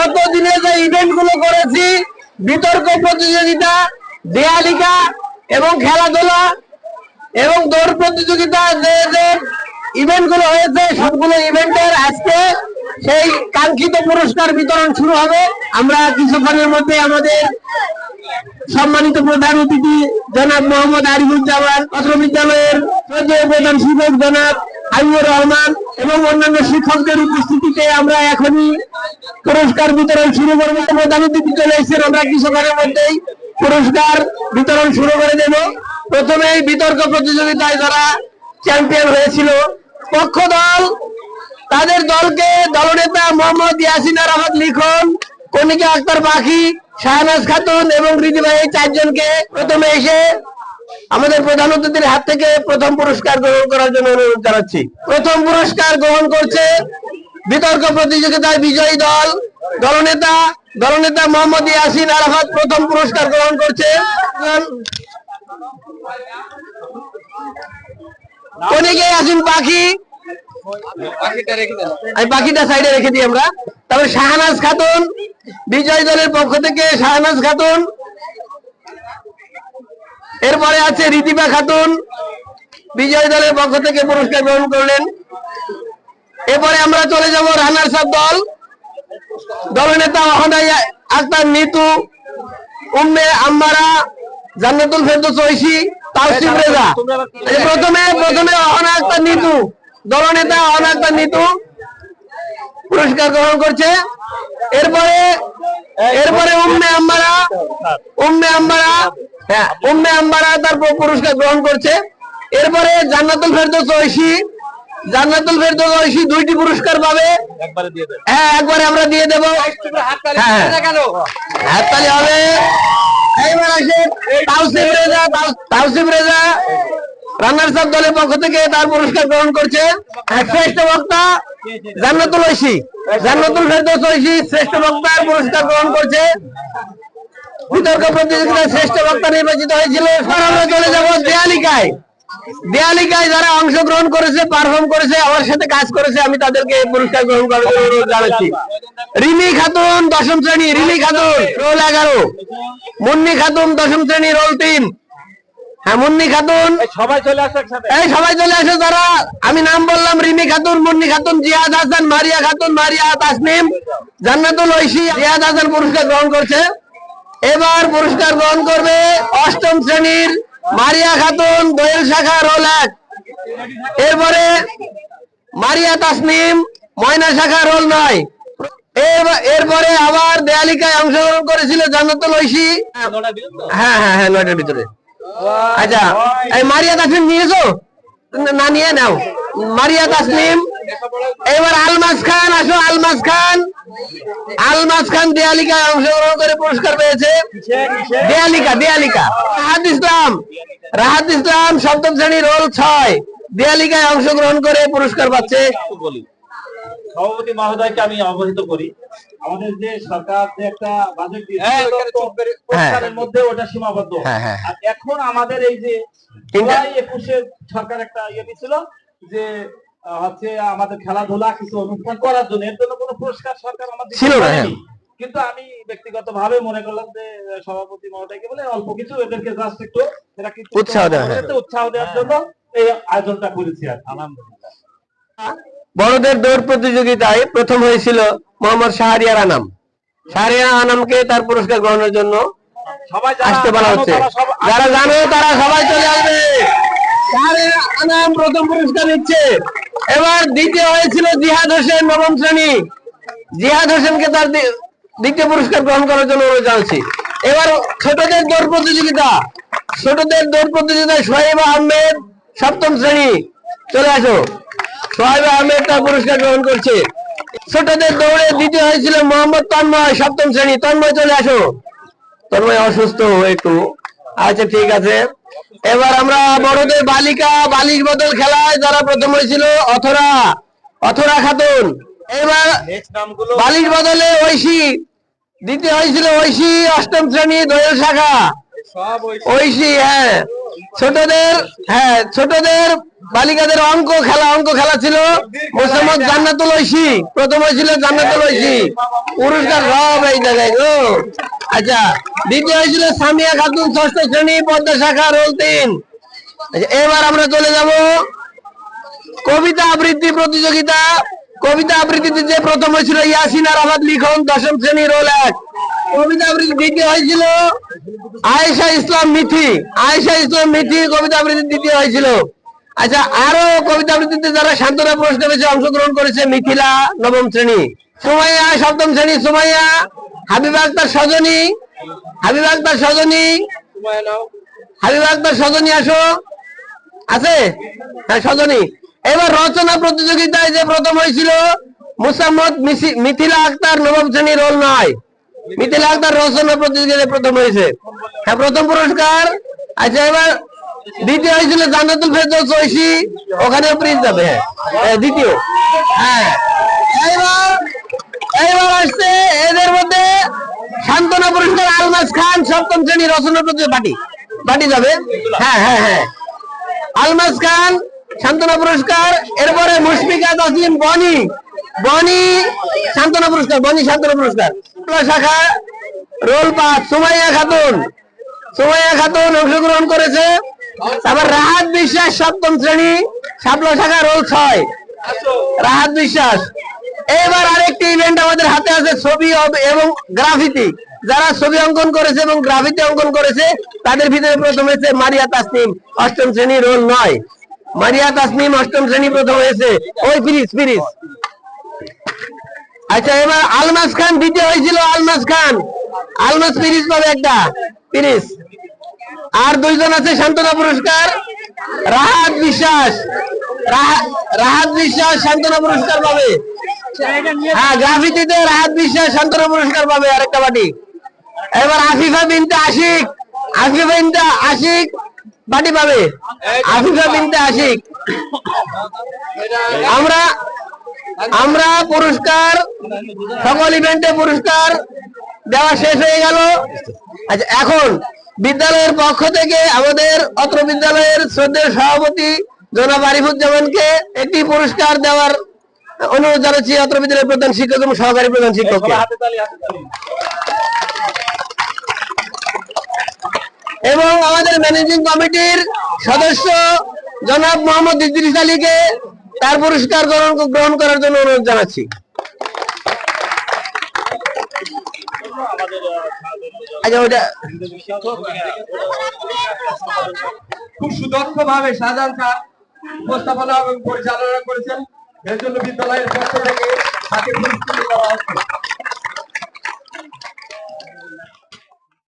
গত দিনে যে ইভেন্টগুলো করেছি, বিতর্ক প্রতিযোগিতা, দেয়ালিকা এবং খেলাধুলা এবং দৌড় প্রতিযোগিতা, যে যে ইভেন্টগুলো হয়েছে, সবগুলো ইভেন্টের আজকে সেই কাঙ্ক্ষিত পুরস্কার বিতরণ শুরু হবে। আমরা কিছুক্ষণের মধ্যে আমাদের সম্মানিত প্রধান অতিথি জনাব মোহাম্মদ আরিফুজ্জামান শ্রদ্ধেয় প্রধান শিক্ষক জনাব হাবিবুর রহমান এবং অন্যান্য শিক্ষকদের উপস্থিতিতে আমরা এখনই পুরস্কার বিতরণ শুরু করব। প্রধান অতিথি চলে এসেছেন। আমরা কিছুক্ষণের মধ্যেই পুরস্কার বিতরণ শুরু করে দেব। প্রথমেই বিতর্ক প্রতিযোগিতায় যারা চ্যাম্পিয়ন হয়েছিল, পক্ষ দল, তাদের দলকে দলনেতা মোহাম্মদ ইয়াসিন আরাফাত লিখন কনিকা আক্তার পাখি শাহনাজ খাতুন এবং রিদিভাই চারজনকে প্রথমে এসে আমাদের প্রধান অতিথির হাত থেকে প্রথম পুরস্কার গ্রহণ করার জন্য অনুরোধ জানাচ্ছি। প্রথম পুরস্কার গ্রহণ করছে বিতর্ক প্রতিযোগিতায় বিজয়ী দল, দলনেতা দলনেতা মোহাম্মদ ইয়াসিন আরাফাত প্রথম পুরস্কার গ্রহণ করছে। পাখি? পাখিটা সাইডে রেখে দিই আমরা। তারপরে শাহনাজ খাতুন, বিজয় দলের পক্ষ থেকে শাহনাজ খাতুন। এরপরে আছে রীতিবা খাতুন। বিজয় দলের পক্ষ থেকে পুরস্কার গ্রহণ করলেন। এরপরে আমরা চলে যাব রানার্স আপ দল। দলনেতা অহনাই আক্তার নিতু, উম্মে আম্মারা, জান্নাতুল ফেরদৌস ঐশী, তাওসিফ রেজা। প্রথমে প্রথমে অহনা আক্তার নিতু, দলনেতা অহনা আক্তার নিতু পুরস্কার গ্রহণ করছে। এরপরে এরপরে উম্মে আম্মারা উম্মে আম্মারা হ্যাঁ উম্মে আম্মারা তার পুরস্কার গ্রহণ করছে। এরপরে জান্নাতুল ফেরদৌস ঐশী জান্নাতুল ফেরদৌস ঐশী দুইটি পুরস্কার পাবে। হ্যাঁ একবারে আমরা দিয়ে দেবো। হ্যাঁ হাততালি হবে। এইবার আসে তাওসিফ রেজা তাওসিফ রেজা। সাহেব দলের পক্ষ থেকে তার পুরস্কার গ্রহণ করছে। আর শ্রেষ্ঠ বক্তা জান্নাতুল ঐশী জান্নাতুল ফেরদৌস ঐশী শ্রেষ্ঠ বক্তার পুরস্কার গ্রহণ করছে। বিতর্ক প্রতিযোগিতায় শ্রেষ্ঠ বক্তা নির্বাচিত হয়েছিল এবার আমরা চলে যাব দেয়ালিকায়। দেয়ালিকায় যারা অংশগ্রহণ করেছে পারফর্ম করেছে আমার সাথে কাজ করেছে আমি তাদেরকে পুরস্কার গ্রহণ করার জন্য অনুরোধ জানাচ্ছি। রিমি খাতুন দশম শ্রেণি রিমি খাতুন রোল এগারো। মুন্নি খাতুন দশম শ্রেণি রোল তিন। হ্যাঁ মুন্নি খাতুন। সবাই চলে আসো এই সবাই চলে আসে যারা আমি নাম বললাম রিমি খাতুন মুন্নি খাতুন জিয়াদ হাসান মারিয়া খাতুন মারিয়া তাসনিম জান্নাতুল ঐশী জিয়াদ হাসান পুরস্কার গ্রহণ করছে। এবার পুরস্কার গ্রহণ করবে অষ্টম শ্রেণির মারিয়া খাতুন দোয়েল শাখা রোল এক। এরপরে মারিয়া তাসনিম ময়না শাখা রোল নয়। এরপরে আবার দেয়ালিকায় অংশগ্রহণ করেছিল জান্নাতুল ঐশী। হ্যাঁ হ্যাঁ হ্যাঁ নয়টার ভিতরে। আচ্ছা এই মারিয়া তাসনিম নিয়েছো? না- নিয়ে নাও। মারিয়া তাসনিম এবার আলমাস খান আসো আলমাস খান। আলমাস খান দেয়ালিকায় অংশগ্রহণ করে পুরস্কার পেয়েছে। দেয়ালিকা দেয়ালিকা। রাহাত ইসলাম রাহাত ইসলাম সপ্তম শ্রেণি রোল ছয়। দেয়ালিকায় অংশগ্রহণ করে পুরস্কার পাচ্ছে। সভাপতি মহোদয়কে আমি অবহিত করি। আমাদের যে সরকার যে একটা বাজেট পুরস্কারের মধ্যে ওটা সীমাবদ্ধ। হ্যাঁ, হ্যাঁ। আর এখন আমাদের এই যে তিনটা- জুলাই একুশে সরকার একটা ইয়ে দিছিল যে হচ্ছে আমাদের খেলাধুলা কিছু অনুষ্ঠান করার জন্য এর জন্য কোনো পুরস্কার সরকার আমাদের ছিল না, কিন্তু আমি ব্যক্তিগত ভাবে মনে করলাম যে সভাপতি মহোদয়কে বলে অল্প কিছু এদেরকে জাস্ট একটু এরা কিন্তু উৎসাহ দেওয়া, হ্যাঁ। উৎসাহ দেওয়ার জন্য এই আয়োজনটা করেছি আর আলহামদুলিল্লাহ। বড়দের দৌড় প্রতিযোগিতায় প্রথম হয়েছিল মোহাম্মদ শাহরিয়ার আনাম। শাহরিয়ার আনামকে তার পুরস্কার গ্রহণের জন্য সবাই যারা আসতে বলা হচ্ছে। যারা জানে তারা সবাই চলে আসবে। প্রথম পুরস্কার নিচ্ছে এবার দ্বিতীয় হয়েছিল জিহাদ হোসেন নবম শ্রেণি। জিহাদ হোসেনকে তার দ্বিতীয় পুরস্কার গ্রহণ করার জন্য অনুরোধ এবার ছোটদের দৌড় প্রতিযোগিতা। ছোটদের দৌড় প্রতিযোগিতায় সোহেব আহমেদ সপ্তম শ্রেণি। চলে আসো। সোহেব আহমেদ তার পুরস্কার গ্রহণ করছে। ছোটদের দৌড়ে দ্বিতীয় হয়েছিল মোহাম্মদ তন্ময় সপ্তম শ্রেণি। তন্ময়, চলে আসো। তন্ময় অসুস্থ একটু আচ্ছা ঠিক আছে। এবার আমরা বড়দের বালিকা বালিশ বদল খেলায় যারা প্রথম হয়েছিল অথরা অথরা খাতুন। এবার বালিশ বদলে ঐশী দ্বিতীয় হয়েছিল ঐশী অষ্টম শ্রেণি দোয়েল শাখা। ঐশী। হ্যাঁ ছোটদের হ্যাঁ ছোটদের বালিকাদের অঙ্ক খেলা অঙ্ক খেলা ছিল। মোসাম্মদ জান্নাতুল ঐশী প্রথম হয়েছিল জান্নাতুল ঐশী। পুরস্কার সব এই জায়গায় গো আচ্ছা দ্বিতীয় হয়েছিল সামিয়া খাতুন ষষ্ঠ শ্রেণি পদ্মা শাখা রোল তিন। আচ্ছা, এবার আমরা চলে যাব কবিতা আবৃত্তি প্রতিযোগিতা। কবিতা আবৃত্তিতে যে প্রথম হয়েছিল ইয়াসিন আরাফাত লিখন দশম শ্রেণি রোল এক। কবিতা আবৃত্তি দ্বিতীয় হয়েছিল আয়েশা ইসলাম মিথি আয়েশা ইসলাম মিথি কবিতা আবৃত্তি দ্বিতীয় হয়েছিল। আচ্ছা আরও কবিতা আবৃত্তিতে যারা সান্ত্বনা পুরস্কার অংশগ্রহণ করেছে মিথিলা নবম শ্রেণি। সুমাইয়া সপ্তম শ্রেণি সুমাইয়া হাবিবা আক্তার সজনী হাবিবা আক্তার সজনী। হাবিবা আক্তার সজনী আসো। আছে? হ্যাঁ সজনী। এবার রচনা প্রতিযোগিতায় যে প্রথম হয়েছিল মুসাম্মদ মিসি- মিথিলা আক্তার নবম শ্রেণি রোল নয়। মিথিলা আক্তার রচনা প্রতিযোগিতায় প্রথম হয়েছে। হ্যাঁ প্রথম পুরস্কার। আচ্ছা এবার দ্বিতীয় হয়েছিল জান্নাতুল ফেরদৌস ঐশী। ওখানেও প্রিজ যাবে হ্যাঁ। হ্যাঁ, দ্বিতীয়। হ্যাঁ এইবার এইবার আসছে এদের মধ্যে সান্ত্বনা পুরস্কার আলমাস খান সপ্তম শ্রেণি রচনা পার্টি। পার্টি যাবে? হ্যাঁ হ্যাঁ হ্যাঁ। আলমাস খান সান্ত্বনা পুরস্কার এরপরে মুশফিকা তাসলিম বনি বনি সান্ত্বনা পুরস্কার বনি সান্ত্বনা পুরস্কার। শাখা রোল পাঁচ সুমাইয়া খাতুন সুমাইয়া খাতুন অংশগ্রহণ করেছে। তারপর রাহাত বিশ্বাস সপ্তম শ্রেণি শাপলা শাখা রোল ছয়। রাহাত বিশ্বাস। এবার আরেকটি ইভেন্ট আমাদের হাতে আছে ছবি এবং গ্রাফিতি যারা ছবি অঙ্কন করেছে এবং গ্রাফিতি অঙ্কন করেছে, তাদের ভিতরে প্রথম হয়েছে মারিয়া তাসনিম, অষ্টম শ্রেণি রোল নয়। মারিয়া তাসনিম, অষ্টম শ্রেণি প্রথম হয়েছে। ওই ফিরিস ফিরিস। আচ্ছা এবার আলমাস খান, দ্বিতীয় হয়েছিল আলমাস খান। আলমাস ফিরিস পাবে একটা। ফিরিস। আর দুইজন আছে সান্ত্বনা পুরস্কার। রাহাত বিশ্বাস। রাহা- রাহাত বিশ্বাস সান্ত্বনা পুরস্কার পাবে। হ্যাঁ গ্রাফিতিতে রাহাত বিশ্বাস পুরস্কার পাবে আরেকটা বাটি। এবার আফিফা বিনতে আশিক। আফিফা বিনতে আশিক বাটি পাবে। আফিফা বিনতে আশিক। আমরা আমরা পুরস্কার, সকল ইভেন্টে পুরস্কার দেওয়া শেষ হয়ে গেল। আচ্ছা এখন বিদ্যালয়ের পক্ষ থেকে আমাদের অত্র বিদ্যালয়ের শ্রদ্ধেয় সভাপতি জনাব আরিফুজ্জামানকে একটি পুরস্কার দেওয়ার অনুরোধ জানাচ্ছি অত্র বিদ্যালয়ের প্রধান শিক্ষক এবং সহকারী প্রধান শিক্ষককে। তালি এবং আমাদের ম্যানেজিং কমিটির সদস্য জনাব মোহাম্মদ ইদ্রিস আলীকে তার পুরস্কার গ্রহণ করার জন্য অনুরোধ জানাচ্ছি। আচ্ছা ওটা খুব সুদক্ষ ভাবে শাহজাহান খান উপস্থাপনা এবং পরিচালনা করেছেন। এর জন্য বিদ্যালয়ের পক্ষ থেকে তাকে